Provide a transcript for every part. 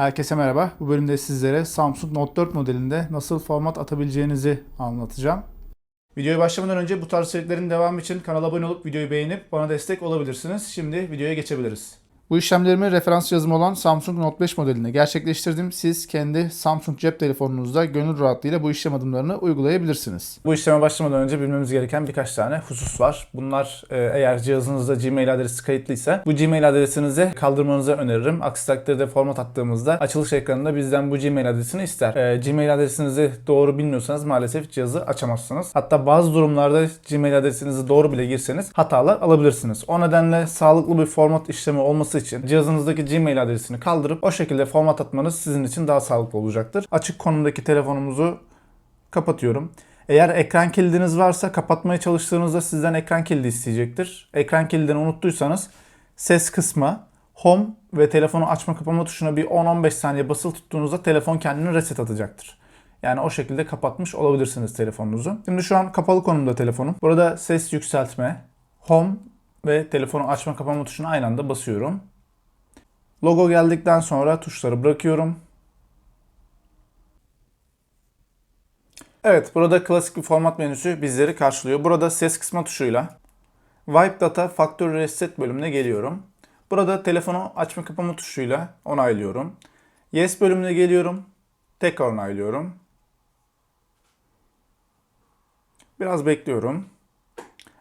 Herkese merhaba. Bu bölümde sizlere Samsung Note 4 modelinde nasıl format atabileceğinizi anlatacağım. Videoya başlamadan önce bu tarz içeriklerin devamı için kanala abone olup videoyu beğenip bana destek olabilirsiniz. Şimdi videoya geçebiliriz. Bu işlemlerimi referans cihazım olan Samsung Note 5 modelinde gerçekleştirdim. Siz kendi Samsung cep telefonunuzda gönül rahatlığıyla bu işlem adımlarını uygulayabilirsiniz. Bu işleme başlamadan önce bilmemiz gereken birkaç tane husus var. Bunlar e, eğer cihazınızda Gmail adresi kayıtlıysa bu Gmail adresinizi kaldırmanızı öneririm. Aksi takdirde format attığımızda açılış ekranında bizden bu Gmail adresini ister. E, Gmail adresinizi doğru bilmiyorsanız maalesef cihazı açamazsınız. Hatta bazı durumlarda Gmail adresinizi doğru bile girseniz hatalar alabilirsiniz. O nedenle sağlıklı bir format işlemi olması için cihazınızdaki Gmail adresini kaldırıp o şekilde format atmanız sizin için daha sağlıklı olacaktır. Açık konumdaki telefonumuzu kapatıyorum. Eğer ekran kilidiniz varsa kapatmaya çalıştığınızda sizden ekran kilidi isteyecektir. Ekran kilidini unuttuysanız ses kısmı, home ve telefonu açma kapama tuşuna bir 10-15 saniye basılı tuttuğunuzda telefon kendini reset atacaktır. Yani o şekilde kapatmış olabilirsiniz telefonunuzu. Şimdi şu an kapalı konumda telefonum. Burada ses yükseltme, home ve telefonu açma kapama tuşuna aynı anda basıyorum. Logo geldikten sonra tuşları bırakıyorum. Evet, burada klasik bir format menüsü bizleri karşılıyor. Burada ses kısma tuşuyla Wipe Data Factory Reset bölümüne geliyorum. Burada telefonu açma kapama tuşuyla onaylıyorum. Yes bölümüne geliyorum. Tekrar onaylıyorum. Biraz bekliyorum.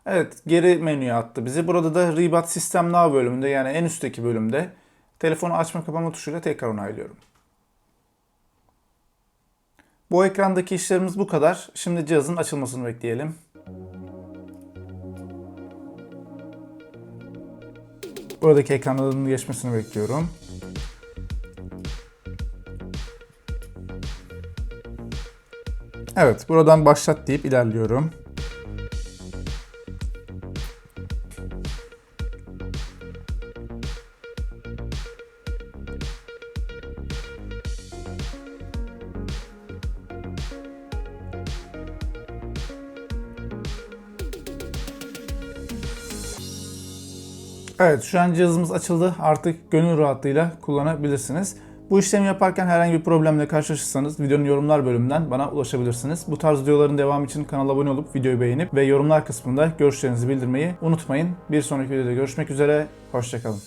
Evet, geri menüye attı bizi. Burada da Reboot System Now bölümünde yani en üstteki bölümde telefonu açma kapama tuşuyla tekrar onaylıyorum. Bu ekrandaki işlerimiz bu kadar. Şimdi cihazın açılmasını bekleyelim. Buradaki ekranların geçmesini bekliyorum. Evet, buradan başlat deyip ilerliyorum. Evet şu an cihazımız açıldı. Artık gönül rahatlığıyla kullanabilirsiniz. Bu işlemi yaparken herhangi bir problemle karşılaşırsanız videonun yorumlar bölümünden bana ulaşabilirsiniz. Bu tarz videoların devamı için kanala abone olup videoyu beğenip ve yorumlar kısmında görüşlerinizi bildirmeyi unutmayın. Bir sonraki videoda görüşmek üzere. Hoşçakalın.